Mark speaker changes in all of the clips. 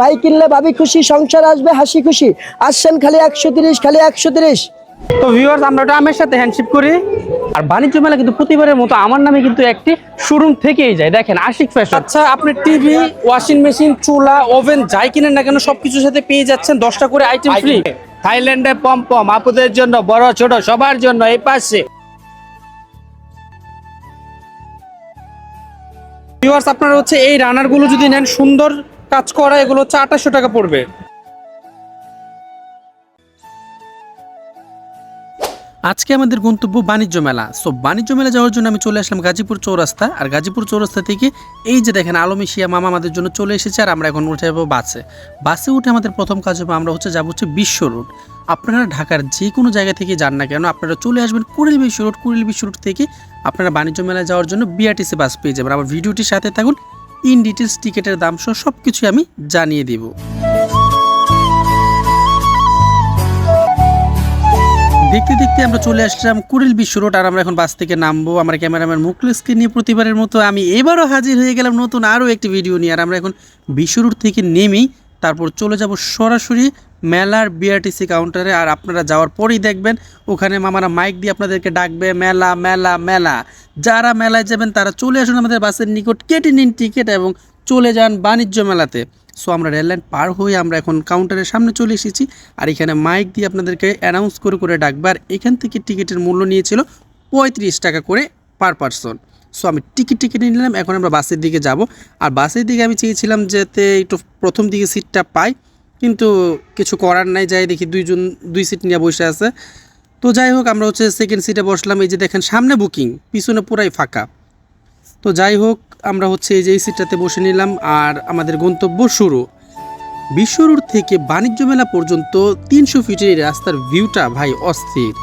Speaker 1: ভাই কিনলে ভাবি খুশি সংসার আসবে হাসি খুশি। আসছেন খালি একশো তিরিশ খালি একশো তিরিশ।
Speaker 2: তো ভিউয়ার্স আমরা ওটা আমের সাথে হ্যান্ডশিপ করি। আর বাণিজ্য মেলা কিন্তু প্রতিবারের মতো আমার নামে কিন্তু একটি শোরুম থেকেই যায়। দেখেন আশিক ফ্যাশন আচ্ছা আপনি টিভি ওয়াশিং মেশিন চুলা ওভেন যাই কিনেন না কেন সবকিছুর সাথে পেয়ে যাচ্ছেন দশটা করে আইটেম ফ্রি
Speaker 3: থাইল্যান্ডে পম্পম আপুদের জন্য বড় ছোট সবার জন্য এই পাশে।
Speaker 2: ভিউয়ার্স আপনারা হচ্ছে এই রানারগুলো যদি নেন সুন্দর কাজ করা, এগুলো হচ্ছে আঠাশশো টাকা পড়বে। আজকে আমাদের গন্তব্য বাণিজ্য মেলা। সো বাণিজ্য মেলা যাওয়ার জন্য আমি চলে আসলাম গাজীপুর চৌরাস্তা। আর গাজীপুর চৌরাস্তা থেকে এই যে দেখেন, আলমিশিয়া মামা আমাদের জন্য চলে এসেছে আর আমরা এখন উঠে যাব বাসে। বাসে উঠে আমাদের প্রথম কাজ হবে, আমরা হচ্ছে যাব হচ্ছে বিশ্ব রোড। আপনারা ঢাকার যে কোনো জায়গা থেকে যান না কেন, আপনারা চলে আসবেন কুড়িল বিশ্ব রোড। কুড়িল বিশ্ব রোড থেকে আপনারা বাণিজ্য মেলায় যাওয়ার জন্য বিআরটিসি বাস পেয়ে যাবেন। আমার ভিডিওটির সাথে থাকুন ইন ডিটেলস টিকিটের দাম সহ সব কিছুই আমি জানিয়ে দিব। দেখতে দেখতে আমরা চলে আসলাম কুড়িল বিশ্ব রোড আর আমরা এখন বাস থেকে নামবো। আমার ক্যামেরাম্যান মুখলেসকে নিয়ে প্রতিবারের মতো আমি এবারও হাজির হয়ে গেলাম নতুন আরও একটি ভিডিও নিয়ে। আর আমরা এখন বিশ্ব রোড থেকে নেমেই তারপর চলে যাব সরাসরি মেলার বিআরটিসি কাউন্টারে আর আপনারা যাওয়ার পরেই দেখবেন, ওখানে মামারা মাইক দিয়ে আপনাদেরকে ডাকবে, মেলা মেলা মেলা। যারা মেলায় যাবেন, তারা চলে আসুন আমাদের বাসের নিকট, কেটে নিন টিকিট এবং চলে যান বাণিজ্য মেলাতে। সো আমরা রেললাইন পার হয়ে আমরা এখন কাউন্টারের সামনে চলে এসেছি। আর এখানে মাইক দিয়ে আপনাদেরকে অ্যানাউন্স করে করে ডাকবে। আর এখান থেকে টিকিটের মূল্য নিয়েছিল পঁয়ত্রিশ টাকা করে পার পারসন সো আমি টিকিট টিকিট নিলাম। এখন আমরা বাসের দিকে যাব। আর বাসের দিকে আমি চেয়েছিলাম যাতে একটু প্রথম দিকে সিটটা পাই। কিন্তু কিছু করার নাই, যাই দেখি দুইজন, দুই সিট নিয়ে বসে আছে। তো যাই হোক, আমরা হচ্ছে সেকেন্ড সিটে বসলাম, এই যে দেখেন সামনে বুকিং পিছনে পুরাই ফাঁকা। তো যাই হোক, আমরা হচ্ছে এই যে এই সিটটাতে বসে নিলাম আর আমাদের গন্তব্য শুরু। বিশ্ব রোড থেকে বাণিজ্য মেলা পর্যন্ত তিনশো ফিটের রাস্তার ভিউটা ভাই অস্থির।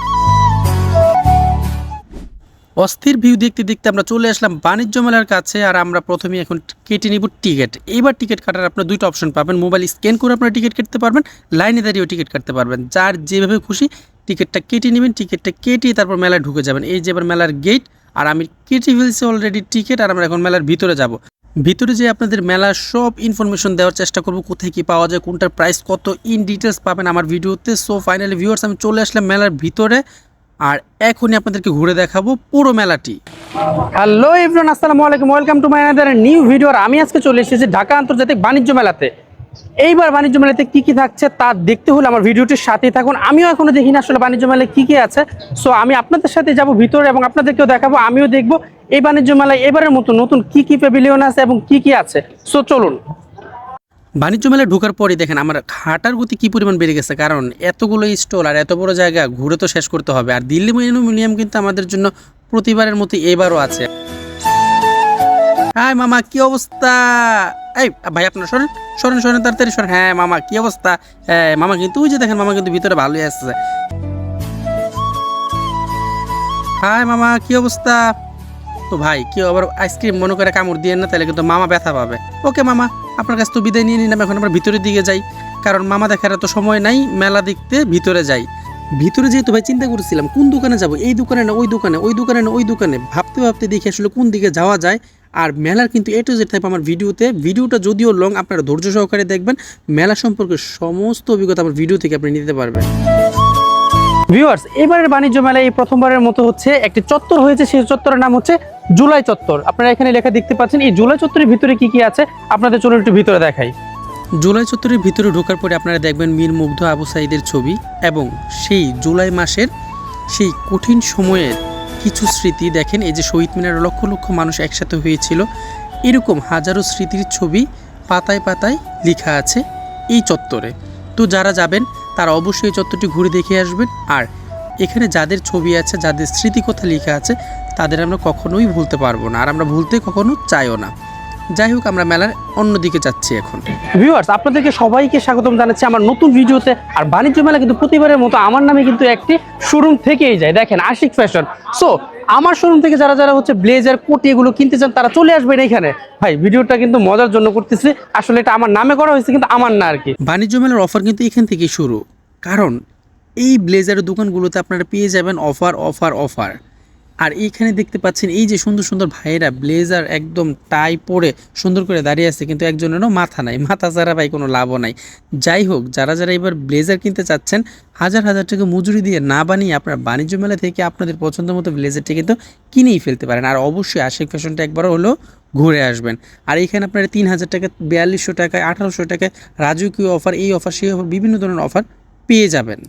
Speaker 2: অস্থির ভিউ দেখতে দেখতে আমরা চলে আসলাম বাণিজ্য মেলার কাছে আর আমরা প্রথমে এখন কেটে নিব টিকিট। এইবার টিকিট কাটার আপনার দুইটা অপশন পাবেন। মোবাইল স্ক্যান করে আপনারা টিকিট কাটতে পারবেন, লাইনে দাঁড়িয়েও টিকিট কাটতে পারবেন। যার যেভাবে খুশি টিকিটটা কেটে নেবেন, টিকিটটা কেটে তারপর মেলায় ঢুকে যাবেন। এই যে এবার মেলার গেট আর আমি কেটে ফেলছি অলরেডি টিকিট আর আমরা এখন মেলার ভিতরে যাব। ভিতরে যে আপনাদের মেলার সব ইনফরমেশন দেওয়ার চেষ্টা করব, কোথায় কি পাওয়া যায়, কোনটার প্রাইস কত ইন ডিটেলস পাবেন আমার ভিডিওতে। সো ফাইনালি ভিউয়ার্স আমি চলে আসলাম মেলার ভিতরে। আর এখনই আপনাদেরকে ঘুরে দেখাবো পুরো মেলাটি। হ্যালো এভরিওয়ান, আসসালামু আলাইকুম, welcome to my another new video আর আমি আজকে চলে এসেছি ঢাকা আন্তর্জাতিক বাণিজ্য মেলাতে। এইবার বাণিজ্য মেলাতে কি কি থাকছে তা দেখতে হলে আমার ভিডিওটির সাথেই থাকুন। আমিও এখনও দেখি না আসলে বাণিজ্য মেলায় কি কি আছে। সো আমি আপনাদের সাথে যাব ভিতরে এবং আপনাদেরকেও দেখাবো, আমিও দেখব। এই বাণিজ্য মেলায় এবারের মতো নতুন কি কি প্যাভিলিয়ন আছে এবং কি কি আছে। সো চলুন। বাণিজ্য মেলায় ঢোকার পরে দেখেন আমার হাঁটার গতি কি পরিমাণ বেড়ে গেছে। কারণ এতগুলো স্টল আর এত বড় জায়গা ঘুরে তো শেষ করতে হবে। আর দিল্লি মিউনিয়াম কিন্তু আমাদের জন্য প্রতিবারের মতো এবারও আছে। হ্যাঁ মামা, কি অবস্থা? এই ভাই, আপনার সরেন সরেন সরেন, তাড়াতাড়ি সরেন। হ্যাঁ মামা, কি অবস্থা? হ্যাঁ মামা কিন্তু ওই যে দেখেন, মামা কিন্তু ভিতরে ভালোই আসছে হাই মামা, কি অবস্থা? তো ভাই, কেউ আবার আইসক্রিম মনে করে কামড় দিয়ে না, তাহলে কিন্তু মামা ব্যথা পাবে। ওকে মামা। আপনার কাছ তো বিদায় নিয়ে নিলাম, এখন আমরা ভিতরের দিকে যাই। কারণ মামা দেখার এত সময় নাই, মেলা দেখতে ভিতরে যাই। ভিতরে যেহেতু ভাই চিন্তা করেছিলাম, কোন দোকানে যাব? এই দোকানে না ওই দোকানে? ওই দোকানে না ওই দোকানে? ভাবতে ভাবতে দেখি আসলে কোন দিকে যাওয়া যায়। আর মেলার কিন্তু এ টু জেড থাকবে আমার ভিডিওতে, ভিডিওটা যদিও লং আপনারা ধৈর্য সহকারে দেখবেন। মেলা সম্পর্কে সমস্ত অভিজ্ঞতা আমার ভিডিও থেকে আপনি নিতে পারবেন। ভিউয়ার্স এবারের বাণিজ্য মেলায় এই প্রথমবারের মতো হচ্ছে একটি চত্বর হয়েছে। সেই চত্বরের নাম হচ্ছে জুলাই চত্বর। আপনারা এখানে লেখা দেখতে পাচ্ছেন, এই জুলাই চত্বরের ভিতরে কি কি আছে? আপনাদের চলুন একটু ভিতরে দেখাই। জুলাই চত্বরের ভিতরে ঢোকার পরে আপনারা দেখবেন মীর মুগ্ধ আবু সাইদের ছবি এবং সেই জুলাই মাসের সেই কঠিন সময়ের কিছু স্মৃতি দেখেন। এই যে শহীদ মিনার লক্ষ লক্ষ মানুষ একসাথে হয়েছিল। এরকম হাজারো স্মৃতির ছবি পাতায় পাতায় লেখা আছে এই চত্বরে। তো যারা যাবেন তারা অবশ্যই চত্বরটি ঘুরে দেখে আসবেন। আর এখানে যাদের ছবি আছে, যাদের স্মৃতি কথা লেখা আছে, তাদের আমরা কখনোই ভুলতে পারব না। আর আমরা ভুলতে কখনো চাইও না। যাই হোক আমরা মেলার অন্যদিকে যাচ্ছি এখন। ভিউয়ার্স আপনাদেরকে সবাইকে স্বাগতম জানাচ্ছি আমার নতুন ভিডিওতে। আর বাণিজ্য মেলা কিন্তু প্রতিবারের মতো আমার নামে কিন্তু একটি শোরুম থেকেই যায়। দেখেন আশিক ফ্যাশন সো আমার শোরুম থেকে যারা যারা হচ্ছে ব্লেজার কোটি এগুলো কিনতে চান তারা চলে আসবেন এখানে ভাই ভিডিওটা কিন্তু মজার জন্য করতেছি। আসলে এটা আমার নামে করা হয়েছে কিন্তু আমার না আর কি। বাণিজ্য মেলার অফার কিন্তু এখান থেকেই শুরু। কারণ এই ব্লেজারের দোকানগুলোতে আপনারা পেয়ে যাবেন অফার অফার অফার
Speaker 4: আর এইখানে দেখতে পাচ্ছেন, এই যে সুন্দর সুন্দর ভাইয়েরা ব্লেজার একদম টাই পরে সুন্দর করে দাঁড়িয়ে আছে, কিন্তু একজনেরও মাথা নাই। মাথা ছাড়া ভাই কোনো লাভও নাই। যাই হোক, যারা যারা এবার ব্লেজার কিনতে চাচ্ছেন, হাজার হাজার টাকা মজুরি দিয়ে না বানিয়ে আপনার বাণিজ্য মেলা থেকে আপনাদের পছন্দ মতো ব্লেজারটি কিন্তু কিনেই ফেলতে পারেন। আর অবশ্যই আশিক ফ্যাশনটা একবারও হলেও ঘুরে আসবেন। আর এখানে আপনারা তিন হাজার টাকা, বিয়াল্লিশশো টাকায় আঠারোশো টাকায় রাজকীয় অফার, এই অফার, সেই অফার, বিভিন্ন ধরনের অফার পেয়ে যাবেন।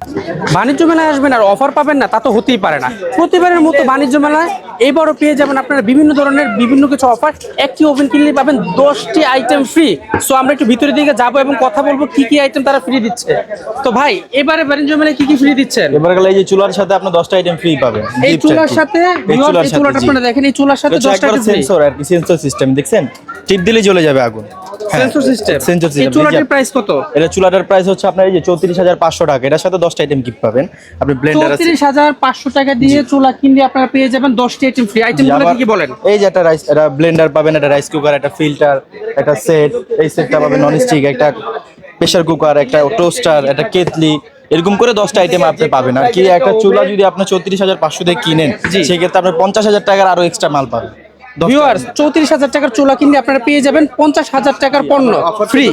Speaker 4: বাণিজ্য মেলায় আসবেন আর অফার পাবেন না তা তো হতেই পারে না। প্রতিবারের মতো বাণিজ্য মেলায় এবারও পেয়ে যাবেন আপনারা বিভিন্ন ধরনের বিভিন্ন কিছু অফার একটি ওভেন কিনলে পাবেন দশটি আইটেম ফ্রি সো আমরা একটু ভিতরের দিকে যাব এবং কথা বলব কি কি আইটেম তারা ফ্রি দিচ্ছে। তো ভাই এবারে বাণিজ্য মেলায় কি কি ফ্রি দিচ্ছেন?
Speaker 5: এবার গেলে এই যে চুলার সাথে আপনি দশটা আইটেম ফ্রি পাবেন।
Speaker 4: এই চুলার সাথে
Speaker 5: এই
Speaker 4: চুলাটা আপনারা দেখেন এই চুলার সাথে
Speaker 5: এটা হচ্ছে
Speaker 4: দশটা
Speaker 5: একবার
Speaker 4: ফ্রি
Speaker 5: সেন্সর আর কি সেন্সর সিস্টেম দেখছেন? টিপ দিলে চলে যাবে আগুন। হ্যাঁ,
Speaker 4: সেন্সর সিস্টেম
Speaker 5: সেন্সর সিস্টেম
Speaker 4: চুলাটির প্রাইস কত?
Speaker 5: এটা চুলাটার প্রাইস হচ্ছে আপনার এই যে চৌত্রিশ হাজার পাঁচশো টাকা। এটার সাথে দশটা আইটেম গিফট পাবেন। আপনি ব্লেন্ডার আছে।
Speaker 4: চৌত্রিশ হাজার পাঁচশো টাকা দিয়ে চুলা কিনলে আপনারা পেয়ে যাবেন দশটি আইটেম ফ্রি
Speaker 5: আইটেমগুলো
Speaker 4: কি বলেন?
Speaker 5: এই যে একটা রাইস ব্লেন্ডার পাবেন একটা রাইস কুকার একটা ফিল্টার একটা সেট এই সেটটা পাবেন নন স্টিক একটা প্রেসার কুকার একটা টোস্টার একটা কেতলি। এরকম করে দশটা আইটেম আপনি পাবেন। আর কি একটা চুলা যদি আপনি চৌত্রিশ হাজার পাঁচশো দিয়ে কিনেন সেক্ষেত্রে আপনি পঞ্চাশ হাজার টাকার আরও এক্সট্রা মাল পাবেন।
Speaker 4: ভিউয়ার্স চৌত্রিশ হাজার টাকার চুলা কিনলে আপনারা পেয়ে যাবেন পঞ্চাশ হাজার টাকার পণ্য ফ্রি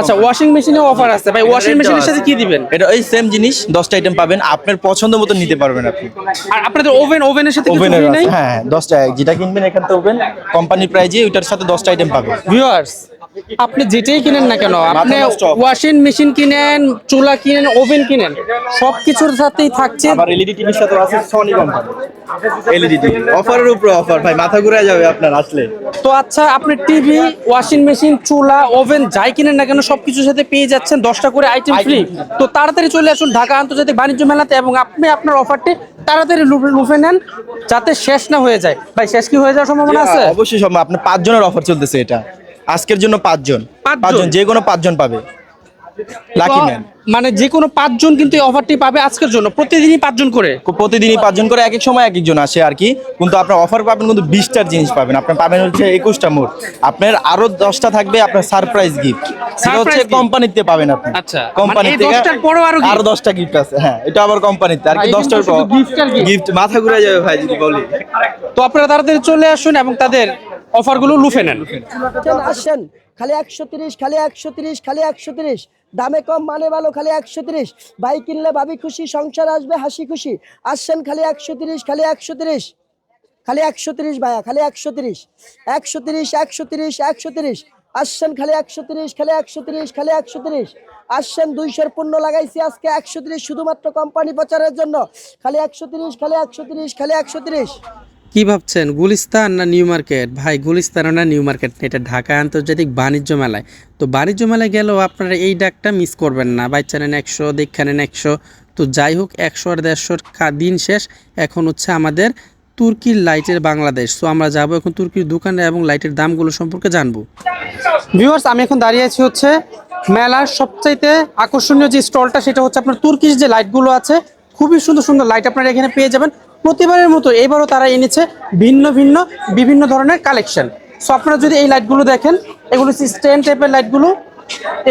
Speaker 4: আচ্ছা ওয়াশিং মেশিনে অফার আছে। ভাই ওয়াশিং মেশিনের সাথে কি দিবেন?
Speaker 5: এটা ওই সেম জিনিস দশটা আইটেম পাবেন। আপনার পছন্দ মতো নিতে পারবেন আপনি।
Speaker 4: আর আপনাদের ওভেন ওভেনের সাথে ফ্রি নাই?
Speaker 5: হ্যাঁ দশটা যেটা কিনবেন এখান থেকে ওভেন কোম্পানির প্রাইজে ওইটার সাথে দশটা আইটেম পাবেন।
Speaker 4: ভিউয়ার্স আপনি যেটাই কিনেন না কেন আপনি ওয়াশিং মেশিন কিনেন চুলা কিনেন ওভেন কিনেন সব কিছুর সাথেই থাকছে।
Speaker 5: আবার এলইডি টিভির সাথে আছে সনি কোম্পানি এলইডি টিভি অফারের উপরে অফার ভাই মাথা ঘুরে যাবে আপনার আসলে।
Speaker 4: তো আচ্ছা আপনি টিভি ওয়াশিং মেশিন চুলা ওভেন যাই কিনেন না কেন সবকিছুর সাথে পেয়ে যাচ্ছেন দশটা করে আইটেম ফ্রি তো তাড়াতাড়ি চলে আসুন ঢাকা আন্তর্জাতিক বাণিজ্য মেলাতে এবং আপনি আপনার অফারটি তাড়াতাড়ি লুফে নেন যাতে শেষ না হয়ে যায়। ভাই শেষ কি হয়ে যাওয়ার সম্ভাবনা আছে?
Speaker 5: অবশ্যই সম্ভব। আপনার পাঁচ জনের অফার চলতেছে এটা। আজকের জন্য পাঁচজন।
Speaker 4: পাঁচজন?
Speaker 5: যে কোনো পাঁচজন পাবে। লাকি ম্যান
Speaker 4: মানে যে কোনো পাঁচজন কিন্তু এই অফারটি পাবে আজকের জন্য। প্রতিদিনই পাঁচজন করে?
Speaker 5: প্রতিদিনই পাঁচজন করে এক এক সময় এক একজন আসে আর কি। কিন্তু আপনার অফার পাবেন কিন্তু বিশটার জিনিস পাবেন। আপনার পাবেন হচ্ছে একুশটা মোট আপনার আরও দশটা থাকবে আপনার সারপ্রাইজ গিফট সেটা হচ্ছে কোম্পানিতে পাবেন আপনি।
Speaker 4: আচ্ছা,
Speaker 5: কোম্পানি
Speaker 4: মানে
Speaker 5: থেকে আরও দশটা গিফট আছে। হ্যাঁ এটা আবার কোম্পানিতে আর কি দশটার। গিফট মাথা ঘুরে যাবে ভাই যদি বলি।
Speaker 4: তো আপনারা তাড়াতাড়ি চলে আসুন এবং তাদের অফারগুলো লুফে নেন
Speaker 1: আসেন, খালি একশো তিরিশ খালি একশো তিরিশ খালি একশো তিরিশ দামে কম মানে ভালো খালি একশো তিরিশ বাইক কিনলে ভাবি খুশি সংসার আসবে হাসি খুশি আসছেন খালি একশো তিরিশ খালি একশো তিরিশ খালি একশো তিরিশ ভাইয়া খালি একশো তিরিশ একশো তিরিশ একশো তিরিশ একশো তিরিশ আসছেন খালি একশো তিরিশ খালি একশো তিরিশ খালি একশো তিরিশ আসছেন দুইশোর পণ্য লাগাইছি আজকে একশো তিরিশ শুধুমাত্র কোম্পানি প্রচারের জন্য খালি একশো তিরিশ খালি একশো তিরিশ খালি একশো তিরিশ
Speaker 4: কি ভাবছেন, গুলিস্তান না নিউ মার্কেট? ভাই, গুলিস্তান না নিউ মার্কেট এটা ঢাকা আন্তর্জাতিক বাণিজ্য মেলায়। তো বাণিজ্য মেলায় গেলেও আপনারা এই ডাকটা মিস করবেন না। বাচ্চা নেন একশো দীক্ষা একশো। তো যাই হোক, একশো আর দেড়শোর দিন শেষ। এখন হচ্ছে আমাদের তুর্কির লাইটের বাংলাদেশ। তো আমরা যাব এখন তুর্কির দোকানে এবং লাইটের দামগুলো সম্পর্কে জানব। ভিউয়ার্স আমি এখন দাঁড়িয়ে আছি হচ্ছে মেলার সবচাইতে আকর্ষণীয় যে স্টলটা, সেটা হচ্ছে আপনার তুর্কির যে লাইটগুলো আছে, খুবই সুন্দর সুন্দর লাইট আপনারা এখানে পেয়ে যাবেন। প্রতিবারের মতো এবারও তারা এনেছে ভিন্ন ভিন্ন, বিভিন্ন ধরনের কালেকশন সো আপনারা যদি এই লাইটগুলো দেখেন, এগুলো হচ্ছে স্ট্যান্ড টাইপের লাইটগুলো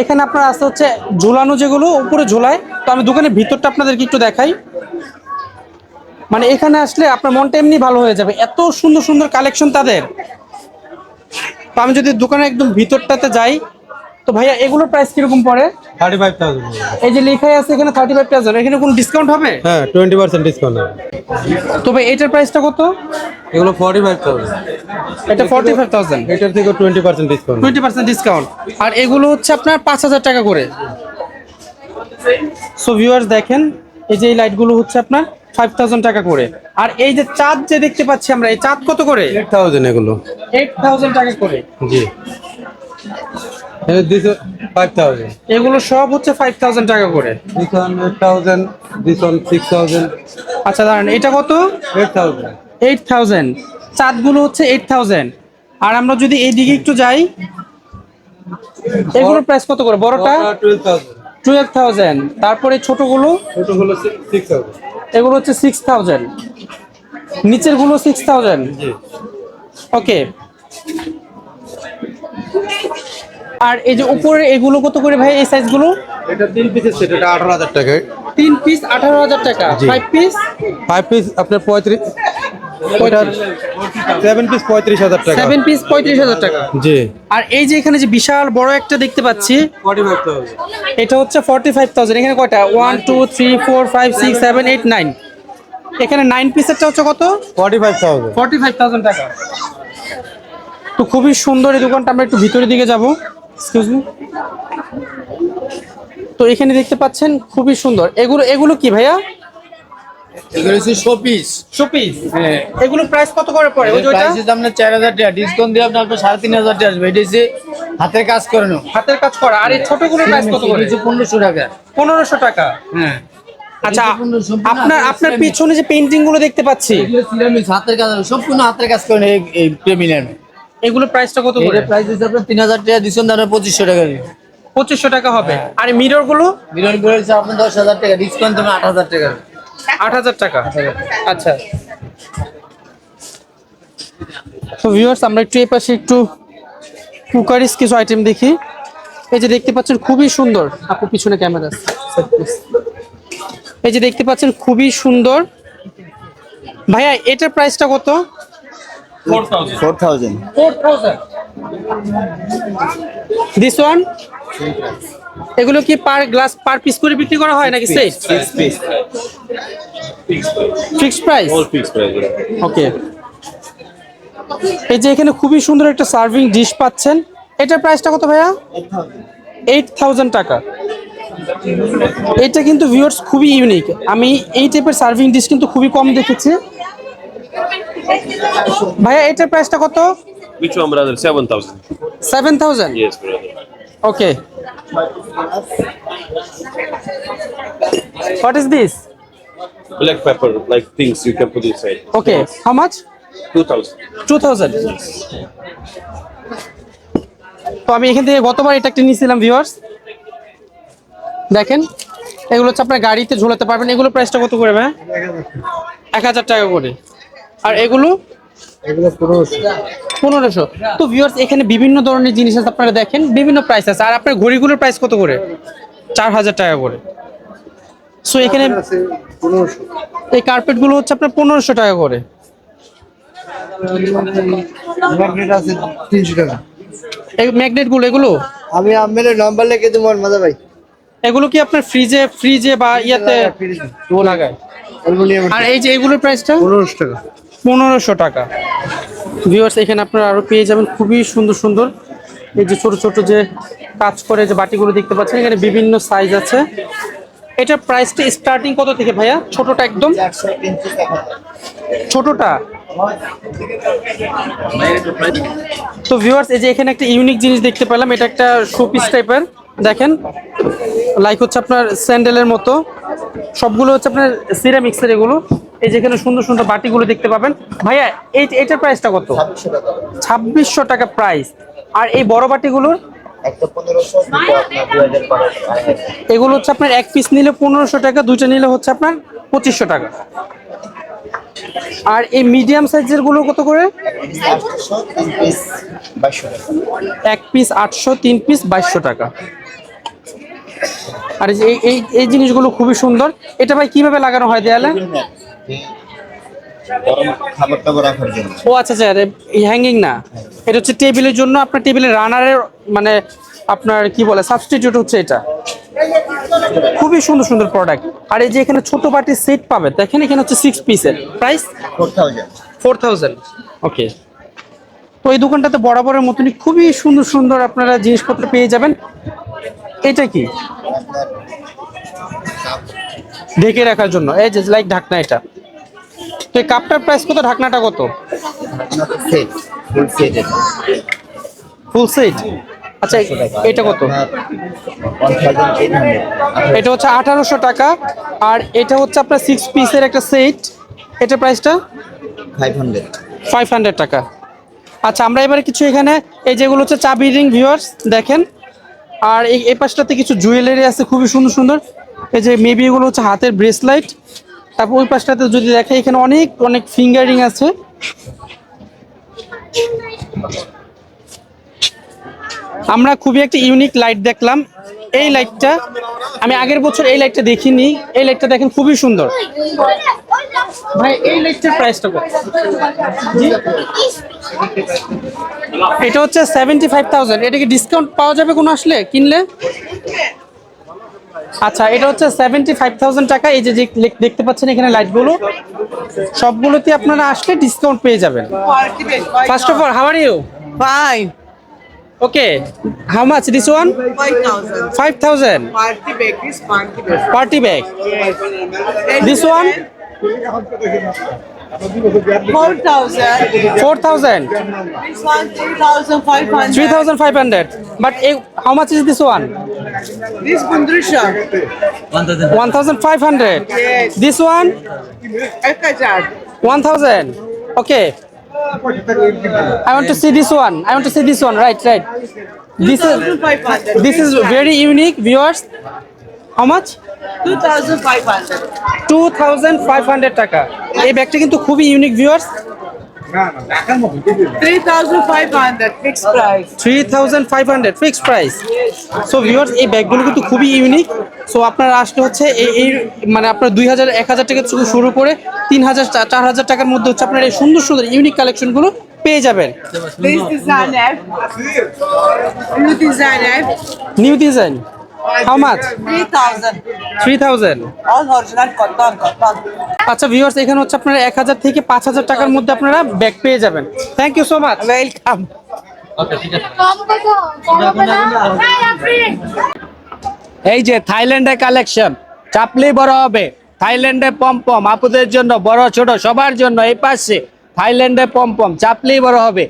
Speaker 4: এখানে আপনার আসতে হচ্ছে ঝুলানো যেগুলো, উপরে ঝোলায়। তো আমি দোকানের ভিতরটা আপনাদেরকে একটু দেখাই। মানে এখানে আসলে আপনার মনটা এমনি ভালো হয়ে যাবে। এত সুন্দর সুন্দর কালেকশন তাদের। তো আমি যদি দোকানে একদম ভিতরটাতে যাই, তো ভাইয়া, এগুলোর প্রাইস কীরকম পড়ে?
Speaker 6: থার্টি ফাইভ থাউজেন্ড
Speaker 4: এই যে লেখাই আছে এখানে থার্টি ফাইভ থাউজেন্ড এখানে কোনো ডিসকাউন্ট হবে?
Speaker 6: হ্যাঁ টোয়েন্টি পার্সেন্ট ডিসকাউন্ট হবে।
Speaker 4: তবে এটার প্রাইসটা কত?
Speaker 6: এগুলো ফর্টি ফাইভ থাউজেন্ড
Speaker 4: এটা ফর্টি ফাইভ থাউজেন্ড
Speaker 6: এটার থেকে twenty percent discount
Speaker 4: twenty percent discount আর এগুলো হচ্ছে আপনার পাঁচ হাজার টাকা করে। সো ভিউয়ার্স দেখেন এই যে এই লাইটগুলো হচ্ছে আপনার ফাইভ থাউজেন্ড টাকা করে। আর এই যে চাঁদ যে দেখতে পাচ্ছি আমরা এই চাঁদ কত করে?
Speaker 6: এইট থাউজেন্ড এগুলো।
Speaker 4: এইট থাউজেন্ড টাকা করে।
Speaker 6: জি।
Speaker 4: এগুলো সব হচ্ছে ফাইভ থাউজেন্ড টাকা করে।
Speaker 6: থাউজেন্ড সিক্স থাউজেন্ড
Speaker 4: আচ্ছা দাঁড়ান এটা কত?
Speaker 6: এইট থাউজেন্ড
Speaker 4: এইট থাউজেন্ড চাঁদগুলো হচ্ছে এইট থাউজেন্ড আর আমরা যদি এইদিকে একটু যাই এগুলোর প্রাইস কত করে? বড়টা?
Speaker 6: টুয়েলভ থাউজেন্ড
Speaker 4: তারপরে ছোটগুলো?
Speaker 6: ছোটোগুলো
Speaker 4: এগুলো হচ্ছে সিক্স থাউজেন্ড নিচেরগুলো সিক্স থাউজেন্ড ওকে আর এই যে উপরে এগুলো কত করে ভাই এই সাইজগুলো
Speaker 6: এটা তিন পিসের সেট এটা আঠারো হাজার টাকা।
Speaker 4: তিন পিস আঠারো হাজার টাকা। ফাইভ পিস
Speaker 6: ফাইভ পিস আপনার পঁয়ত্রিশ ওটার সেভেন পিস পঁয়ত্রিশ হাজার টাকা।
Speaker 4: সেভেন পিস পঁয়ত্রিশ হাজার টাকা। আর এই যে এখানে যে বিশাল বড় একটা দেখতে পাচ্ছি এটা হচ্ছে ফর্টি ফাইভ থাউজেন্ড এখানে কয়টা? One two three four five six seven eight nine এখানে নাইন পিসেরটা হচ্ছে কত?
Speaker 6: Forty five thousand
Speaker 4: forty five thousand টাকা। তো খুবই সুন্দর এই দোকানটা। আমরা একটু ভিতরের দিকে যাব। এক্সকিউজ মি তো এখানে দেখতে পাচ্ছেন খুবই সুন্দর। এগুলো এগুলো কি ভাইয়া?
Speaker 3: এগুলো হচ্ছে শোপিস
Speaker 4: শোপিস
Speaker 3: হ্যাঁ।
Speaker 4: এগুলো প্রাইস কত করে পড়ে? ওই যে
Speaker 3: প্রাইস হচ্ছে আপনার টাকা। ডিসকাউন্ট দিয়ে আপনার সাড়ে তিন হাজার টাকা আসবে। এটা হচ্ছে হাতের কাজ করানো
Speaker 4: হাতের কাজ করা। আর এই ছোটগুলোর প্রাইস কত করে?
Speaker 3: টাকা।
Speaker 4: টাকা?
Speaker 3: হ্যাঁ।
Speaker 4: আচ্ছা আপনার আপনার পিছনে যে পেন্টিংগুলো দেখতে পাচ্ছি।
Speaker 3: হাতের কাজ সম্পূর্ণ হাতের কাজ করেন এই
Speaker 4: এগুলো প্রাইসটা কত করে?
Speaker 3: প্রাইস হচ্ছে আপনার তিন হাজার টাকা ডিসকাউন্ট আপনার পঁচিশশো টাকা
Speaker 4: পঁচিশশো টাকা হবে। আর মিররগুলো
Speaker 3: মিলন করে হচ্ছে আপনার দশ হাজার টাকা ডিসকাউন্ট তোমার আট হাজার টাকা।
Speaker 4: আট হাজার টাকা। আচ্ছা। তো ভিউয়ার্স আমরা একটু এই পাশে একটু কুকারিস কিছু আইটেম দেখি। এই যে দেখতে পাচ্ছেন খুবই সুন্দর। আপু পিছনে ক্যামেরা এই যে দেখতে পাচ্ছেন খুবই সুন্দর। ভাইয়া এটার প্রাইসটা কত?
Speaker 5: Four thousand
Speaker 4: four thousand this one এগুলো কি পার গ্লাস পার পিস করে বিক্রি করা হয় নাকি সেট ফিক্সড প্রাইস ওকে এই যে এখানে খুবই সুন্দর একটা সার্ভিং ডিশ পাচ্ছেন। এটা প্রাইসটা কত ভাইয়া? এইট থাউজেন্ড টাকা। এটা কিন্তু ভিউয়ার্স খুবই ইউনিক আমি এই টাইপের সার্ভিং ডিশ কিন্তু খুবই কম দেখেছি। ভাইয়া এটার প্রাইসটা কত
Speaker 7: Which one, brother? Seven thousand.
Speaker 4: Seven thousand
Speaker 7: Yes, brother.
Speaker 4: Okay what is this
Speaker 7: Black pepper, like things you can put inside.
Speaker 4: Okay how much
Speaker 7: Two thousand.
Speaker 4: Two thousand তো আমি এখান থেকে গতবার এটা একটা নিয়েছিলাম ভিউয়ার্স দেখেন এগুলো হচ্ছে আপনার গাড়িতে ঝোলাতে পারবেন এগুলো প্রাইসটা কত করে ভাই এক হাজার টাকা করে আর এগুলো?
Speaker 6: এগুলো পনেরোশো।
Speaker 4: তো ভিউয়ার্স এখানে বিভিন্ন ধরনের জিনিস আছে আপনারা দেখেন বিভিন্ন প্রাইস আছে। আর আপনার ঘড়িগুলোর প্রাইস কত করে? চার হাজার টাকা করে। সো এখানে এই কার্পেটগুলো হচ্ছে আপনার পনেরোশো টাকা করে।
Speaker 6: তিনশো টাকা।
Speaker 4: এই ম্যাগনেটগুলো এগুলো?
Speaker 6: আমি আপনার নাম্বার লিখে দেবো ভাই।
Speaker 4: এগুলো কি আপনার ফ্রিজে ফ্রিজে বা ইয়াতে লাগায় আর এই যে এগুলোর প্রাইসটা
Speaker 6: পনেরোশো টাকা।
Speaker 4: পনেরোশো টাকা। ভিউয়ার্স এখানে আপনারা আরও পেয়ে যাবেন। খুবই সুন্দর সুন্দর। এই যে ছোট ছোট যে কাজ করে যে বাটিগুলো দেখতে পাচ্ছেন, এখানে বিভিন্ন সাইজ আছে। এটার প্রাইসটা স্টার্টিং কত থেকে ভাইয়া? ছোটটা একদম? ছোটটা? তো ভিউয়ার্স এই যে এখানে একটা ইউনিক জিনিস দেখতে পেলাম। এটা একটা শোপিস টাইপের দেখেন লাইক হচ্ছে আপনার স্যান্ডেলের মতো। সবগুলো হচ্ছে আপনার সিরামিক্সের এগুলো। এই যেখানে সুন্দর সুন্দর বাটিগুলো দেখতে পাবেন। ভাইয়া এই এটার প্রাইসটা কত? ছাব্বিশশো টাকা। প্রাইস আর এই বড় বাটিগুলোর? এগুলো হচ্ছে আপনার এক পিস নিলে পনেরোশো টাকা দুইটা নিলে হচ্ছে আপনার পঁচিশশো টাকা। আর এই মিডিয়াম সাইজেরগুলো কত করে? এক পিস আটশো তিন পিস বাইশশো টাকা। আর এই এই জিনিসগুলো খুবই সুন্দর। এটা ভাই কীভাবে লাগানো হয় দেয়ালে?
Speaker 5: খাবার টাবার রাখার জন্য।
Speaker 4: ও আচ্ছা আচ্ছা আরে, এই হ্যাঙ্গিং না? এটা হচ্ছে টেবিলের জন্য আপনার টেবিলের রানারের মানে আপনার কি বলে সাবস্টিটিউট হচ্ছে এটা। খুবই সুন্দর সুন্দর প্রোডাক্ট আর এই যে এখানে ছোট বাটির সেট পাবেন দেখেন এখানে হচ্ছে সিক্স পিসের প্রাইস
Speaker 5: ফোর থাউজেন্ড
Speaker 4: ওকে তো এই দোকানটাতে বরাবরের মতনই খুবই সুন্দর সুন্দর আপনারা জিনিসপত্র পেয়ে যাবেন। এটা কি? ঢেকে রাখার জন্য। এই যে লাইক ঢাকনা এটা। তো এই কাপটার প্রাইস কত, ঢাকনাটা কত?
Speaker 5: ফুল সেট
Speaker 4: আচ্ছা এটা কত? এটা হচ্ছে আঠারোশো টাকা, আর এটা হচ্ছে আপনার সিক্স পিসের একটা সেট এটা প্রাইসটা
Speaker 5: ফাইভ হান্ড্রেড
Speaker 4: ফাইভ হান্ড্রেড টাকা। আচ্ছা আমরা এবারে কিছু এখানে, এই যেগুলো হচ্ছে চাবি রিং ভিউয়ার্স দেখেন। আর এই পাশটাতে কিছু জুয়েলারি আছে, খুবই সুন্দর সুন্দর। এই যে মেবি এগুলো হচ্ছে হাতের ব্রেসলাইট তারপর ওই পাশটাতে যদি দেখে, এখানে অনেক অনেক ফিঙ্গারিং আছে। আমরা খুবই একটা ইউনিক লাইট দেখলাম। এই লাইটটা আমি আগের বছর এই লাইটটা দেখিনি। এই লাইটটা দেখেন খুবই সুন্দর। ভাই, এই লাইটটার প্রাইসটা কত? এটা হচ্ছে সেভেন্টি ফাইভ থাউজেন্ড এটা কি ডিসকাউন্ট পাওয়া যাবে কোনো আসলে কিনলে? আচ্ছা এটা হচ্ছে সেভেন্টি ফাইভ থাউজেন্ড টাকা। এই যে দেখতে পাচ্ছেন এখানে লাইটগুলো সবগুলোতে আপনারা আসলে ডিসকাউন্ট পেয়ে যাবেন। First of all how are you
Speaker 8: fine
Speaker 4: okay how much this one
Speaker 8: 5,000.
Speaker 4: Five thousand. Party bag this one
Speaker 8: 4,000.
Speaker 4: Four thousand
Speaker 8: This one 3,500.
Speaker 4: Three thousand five hundred but how much is this one
Speaker 8: This Bundrisha.
Speaker 4: One thousand five hundred
Speaker 8: Yes.
Speaker 4: This one
Speaker 8: 1,000.
Speaker 4: One thousand I want to see this one. I want to see this one. Right, right. This is this is very unique, viewers. How much?
Speaker 8: 2,500.
Speaker 4: Two thousand five hundred টাকা এই ব্যাগটা কিন্তু খুবই unique viewers
Speaker 8: 3,500. Fixed price.
Speaker 4: Three thousand five hundred fixed price so viewers এই ব্যাগগুলো কিন্তু খুবই unique so আপনারা আসলে হচ্ছে এই এই মানে আপনার দুই হাজার এক হাজার টাকা থেকে শুরু করে তিন হাজার চার হাজার টাকার মধ্যে হচ্ছে আপনার এই সুন্দর সুন্দর ইউনিক কালেকশনগুলো পেয়ে যাবেন
Speaker 8: This design New
Speaker 4: new design how much
Speaker 8: 3,000.
Speaker 4: Three thousand
Speaker 8: All original cotton, cotton.
Speaker 4: আচ্ছা ভিউয়ার্স এখানে হচ্ছে আপনারা এক হাজার থেকে পাঁচ হাজার টাকার মধ্যে আপনারা ব্যাগ পেয়ে যাবেন। Thank you so much
Speaker 8: Welcome.
Speaker 9: কম কত কম হবে না আপনি
Speaker 3: এই যে থাইল্যান্ডের কালেকশন চাপলি বড় হবে। থাইল্যান্ডে পমপম আপুদের জন্য বড় ছোট সবার জন্য এই পাশে থাইল্যান্ডে পমপম চাপলি বড় হবে।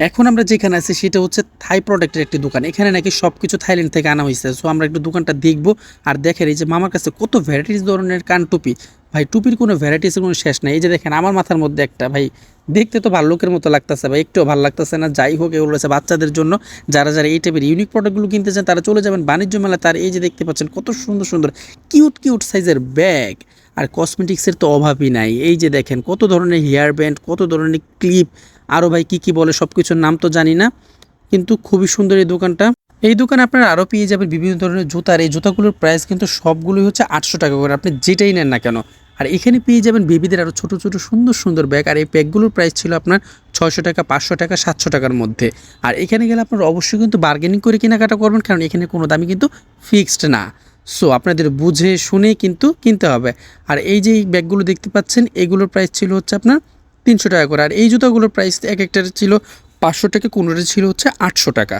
Speaker 4: এখন আমরা যেখানে আছি, সেটা হচ্ছে থাই প্রোডাক্টের একটি দোকান। এখানে নাকি সব কিছু থাইল্যান্ড থেকে আনা হয়েছে। সো আমরা একটু দোকানটা দেখব আর দেখেন এই যে মামার কাছে কত ভ্যারাইটিস ধরনের কান টুপি। ভাই, টুপির কোনো ভ্যারাইটিসের কোনো শেষ নাই। এই যে দেখেন, আমার মাথার মধ্যে একটা, ভাই, দেখতে তো ভালো, লোকের মতো লাগতেছে, ভাই, একটুও ভালো লাগতেছে না। যাই হোক, এগুলো হচ্ছে বাচ্চাদের জন্য। যারা যারা এই টাইপের ইউনিক প্রোডাক্টগুলো কিনতে চান, তারা চলে যাবেন বাণিজ্য মেলা তার এই যে দেখতে পাচ্ছেন, কত সুন্দর সুন্দর কিউট কিউট সাইজের ব্যাগ আর কসমেটিক্সের তো অভাবই নাই। এই যে দেখেন, কত ধরনের হেয়ার ব্যান্ড কত ধরনের ক্লিপ আরও ভাই কী কী বলে সব কিছুর নাম তো জানি না, কিন্তু খুবই সুন্দর এই দোকানটা। এই দোকানে আপনারা আরও পেয়ে যাবেন বিভিন্ন ধরনের জুতার। এই জুতাগুলোর প্রাইস কিন্তু সবগুলোই হচ্ছে আটশো টাকা করে। আপনি যেটাই নেন না কেন, আর এখানে পেয়ে যাবেন বেবিদের আরও ছোটো ছোটো, সুন্দর সুন্দর ব্যাগ আর এই ব্যাগগুলোর প্রাইস ছিল আপনার ছয়শো টাকা, পাঁচশো টাকা, সাতশো টাকার মধ্যে। আর এখানে গেলে আপনারা অবশ্যই কিন্তু বার্গেনিং করে কেনাকাটা করবেন, কারণ এখানে কোনো দামই কিন্তু ফিক্সড না। সো আপনাদের বুঝে শুনে কিন্তু কিনতে হবে। আর এই যে ব্যাগগুলো দেখতে পাচ্ছেন, এগুলোর প্রাইস ছিল হচ্ছে আপনার তিনশো টাকা করে। আর এই জুতাগুলোর প্রাইস এক একটার ছিল পাঁচশো টাকা কোনোটা ছিল হচ্ছে আটশো টাকা।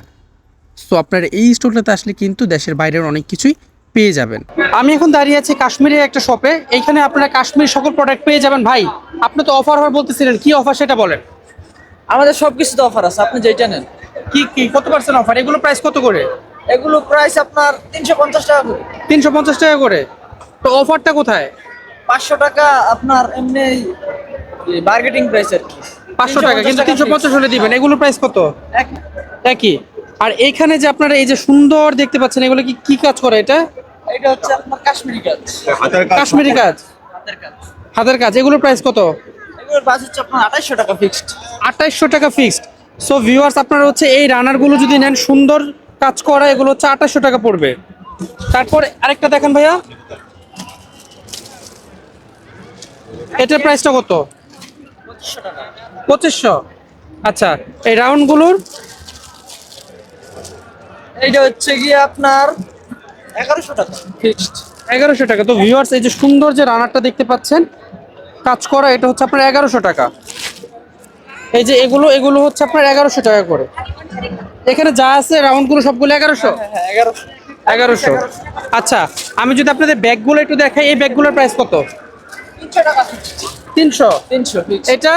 Speaker 4: সো আপনার এই স্টোরটাতে আসলে কিন্তু দেশের বাইরের অনেক কিছুই পেয়ে যাবেন। আমি এখন দাঁড়িয়ে আছি কাশ্মীরের একটা শপে এইখানে আপনারা কাশ্মীর সকল প্রোডাক্ট পেয়ে যাবেন। ভাই আপনি তো অফার অফার বলতেছিলেন। কি অফার সেটা বলেন?
Speaker 10: আমাদের সব কিছুতে অফার আছে। আপনি যেটা নেন।
Speaker 4: কি কি কত পার্সেন্ট অফার এগুলো প্রাইস কত করে?
Speaker 10: এগুলো প্রাইস আপনার তিনশো পঞ্চাশ টাকা করে।
Speaker 4: তিনশো পঞ্চাশ টাকা করে। তো অফারটা কোথায়?
Speaker 10: পাঁচশো টাকা আপনার এমনি বার্গেটিং প্রাইস আর কি।
Speaker 4: পাঁচশো টাকা কিন্তু তিনশো পঞ্চাশ হলে দিবেন। এগুলোর প্রাইস কত?
Speaker 10: এক-
Speaker 4: একই। আর এইখানে যে আপনারা এই যে সুন্দর দেখতে পাচ্ছেন এগুলো কি কি কাজ করে এটা?
Speaker 10: এটা হচ্ছে আপনার কাশ্মীরি কাজ।
Speaker 4: কাশ্মীরি কাজ।
Speaker 10: হাতের কাজ।
Speaker 4: হাতের কাজ। এগুলোর প্রাইস কত?
Speaker 10: এগুলোর প্রাইস হচ্ছে আপনার আঠাইশশো টাকা ফিক্সড
Speaker 4: আঠাইশশো টাকা ফিক্সড সো ভিউয়ার্স আপনারা হচ্ছে এই রানারগুলো যদি নেন সুন্দর কাজ করা এগুলো হচ্ছে আঠাশশো টাকা পড়বে। তারপর আরেকটা দেখেন ভাইয়া। এটার প্রাইসটা কত? পঁচিশশো আচ্ছা এই রাউন্ডগুলোর
Speaker 10: এইটা হচ্ছে গিয়ে আপনার এগারোশো টাকা। ফিক্সড
Speaker 4: এগারোশো টাকা। তো ভিউয়ার্স এই যে সুন্দর যে রানারটা দেখতে পাচ্ছেন কাজ করা এটা হচ্ছে আপনার এগারোশো টাকা। এই যে এগুলো এগুলো হচ্ছে আপনার এগারোশো টাকা করে। এখানে যা আছে রাউন্ডগুলো সবগুলো এগারোশো?
Speaker 10: হ্যাঁ এগারোশো।
Speaker 4: এগারোশো। আচ্ছা আমি যদি আপনাদের ব্যাগগুলো একটু দেখাই এই ব্যাগগুলোর প্রাইস কত?
Speaker 10: তিনশো টাকা। ফিক্সড
Speaker 4: তিনশো?
Speaker 10: তিনশো
Speaker 4: এটা?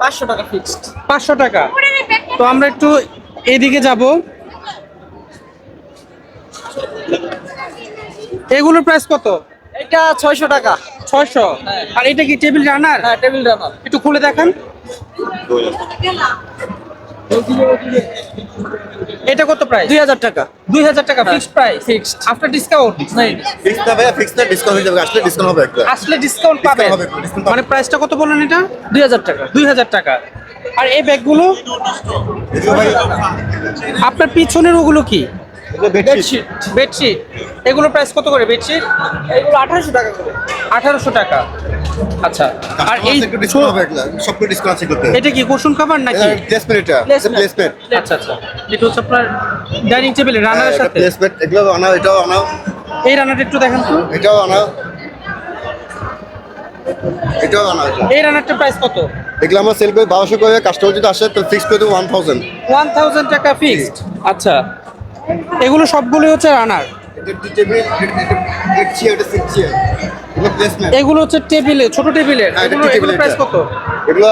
Speaker 10: পাঁচশো টাকা ফিক্সড
Speaker 4: পাঁচশো টাকা। তো আমরা একটু এদিকে যাব। এগুলোর প্রাইস কত?
Speaker 10: এটা ছয়শো টাকা।
Speaker 4: ছয়শো? আর এটা কি টেবিল রানার
Speaker 10: হ্যাঁ টেবিল রানার
Speaker 4: একটু খুলে দেখান। এটা কত প্রাইস
Speaker 10: দুই হাজার টাকা।
Speaker 4: দুই হাজার টাকা fixed price
Speaker 10: fixed
Speaker 4: after discount
Speaker 10: নাই
Speaker 11: ফিক্সড না ভাইয়া ফিক্সড না ডিসকাউন্ট হয়ে যাবে আসলে ডিসকাউন্ট হবে একটা।
Speaker 4: আসলে ডিসকাউন্ট পাবেন।
Speaker 11: হবে,
Speaker 4: মানে প্রাইসটা কত বললেন এটা?
Speaker 10: দুই হাজার টাকা।
Speaker 4: দুই হাজার টাকা। আর এই ব্যাগগুলো?
Speaker 11: ভাই
Speaker 4: আপনার পিছনের ওগুলো কি? বেডশিট বেডশিট এগুলোর প্রাইস কত করে বেডশিট
Speaker 10: এগুলো আঠারোশো টাকা করে।
Speaker 4: আঠারোশো টাকা। আচ্ছা আর এই
Speaker 11: ডিসকাউন্ট করতে।
Speaker 4: এটা কি কুশন কভার নাকি?
Speaker 11: প্লেসমেন্ট এটা।
Speaker 10: Placement.
Speaker 11: প্লেসমেন্ট
Speaker 4: আচ্ছা আচ্ছা। এটা হচ্ছে আপনার ডাইনিং টেবিলে রানারের সাথে?
Speaker 11: প্লেসমেন্ট এগুলো আনা এটাও আনা
Speaker 4: এই রানারটা একটু দেখেন তো।
Speaker 11: এটাও আনা এটাও আনা
Speaker 4: এই রানারটার প্রাইস কত?
Speaker 11: এগুলো আমরা সেল করি বারোশো করে কাস্টমার যদি আসে তো ফিক্স করে দেবো ওয়ান থাউজেন্ড
Speaker 4: ওয়ান থাউজেন্ড টাকা ফিক্সড আচ্ছা। এগুলো সবগুলো হচ্ছে রানার এগুলো হচ্ছে টেবিলে ছোট টেবিলে
Speaker 11: হ্যাঁ,
Speaker 4: এগুলো এগুলো প্রাইস কত?
Speaker 11: এগুলো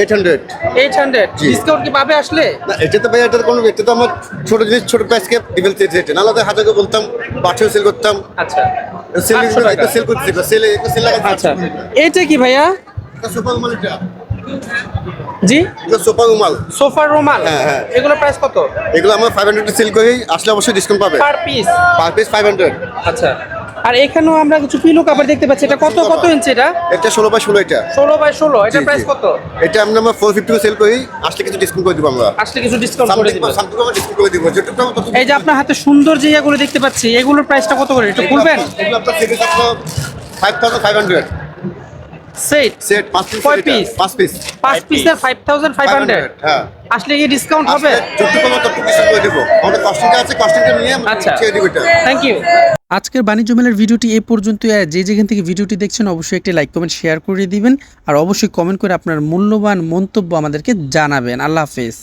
Speaker 11: এইট হান্ড্রেড
Speaker 4: এইট হান্ড্রেড
Speaker 11: জি।
Speaker 4: ডিসকাউন্ট কি পাবে আসলে?
Speaker 11: না এটা তো ভাই এটা কোনো এটা তো আমার ছোট জিনিস ছোট প্রাইসকে ডিভেল চেয়েছে নাহলে তো হাজার করে বলতাম বাটিও সেল করতাম।
Speaker 4: আচ্ছা।
Speaker 11: সেল
Speaker 4: 800 টাকা।
Speaker 11: সেল করতেছি সেল সেল লাগাচ্ছি
Speaker 4: আচ্ছা। এটা কি ভাইয়া?
Speaker 11: এটা সুপার উমাল এটা।
Speaker 4: জি?
Speaker 11: এটা সুপার উমাল
Speaker 4: সোফার রুমাল?
Speaker 11: হ্যাঁ, হ্যাঁ।
Speaker 4: এগুলো প্রাইস কত?
Speaker 11: এগুলো আমরা ফাইভ হান্ড্রেড সেল করি আসলে অবশ্যই ডিসকাউন্ট পাবে।
Speaker 4: Per piece
Speaker 11: per piece five hundred
Speaker 4: আচ্ছা। আর এখানেও আমরা কিছু পিলো কাভার দেখতে পাচ্ছি। এটা কত কত ইঞ্চি এটা?
Speaker 11: এটা ষোলো বাই ষোলো এটা।
Speaker 4: ষোলো বাই ষোলো এটা প্রাইস কত?
Speaker 11: এটা আমরা আমরা ফোর ফিফটি সেল করি আসলে কিছু ডিসকাউন্ট করে দিব আমরা।
Speaker 4: আসলে কিছু ডিসকাউন্ট করে
Speaker 11: আমরা ডিসকাউন্ট করে দিব।
Speaker 4: এই যে আপনার হাতে সুন্দর যে ইয়েগুলো দেখতে পাচ্ছি এগুলোর প্রাইসটা কত করে? একটু খুলবেন?
Speaker 11: এগুলো আপনার five thousand five hundred
Speaker 4: set
Speaker 11: set পাঁচ পিস
Speaker 4: কয় piece?
Speaker 11: পাঁচ পিস
Speaker 4: পাঁচ পিসের ফাইভ থাউজেন্ড ফাইভ হান্ড্রেড
Speaker 11: হ্যাঁ।
Speaker 4: আসলে কি ডিসকাউন্ট হবে?
Speaker 11: যতটুকু ততটুকু করে দিব। আমাদের কস্টিংটা আছে কস্টিংটা নিয়ে আমরা ছেড়ে দিব এটা।
Speaker 4: থ্যাংক ইউ আজকের বাণিজ্য মেলার ভিডিওটি এ পর্যন্ত যে যেখান থেকে ভিডিওটি দেখছেন, অবশ্যই একটি লাইক কমেন্ট শেয়ার করে দিবেন। আর অবশ্যই কমেন্ট করে আপনার মূল্যবান মন্তব্য আমাদেরকে জানাবেন। আল্লাহ হাফেজ।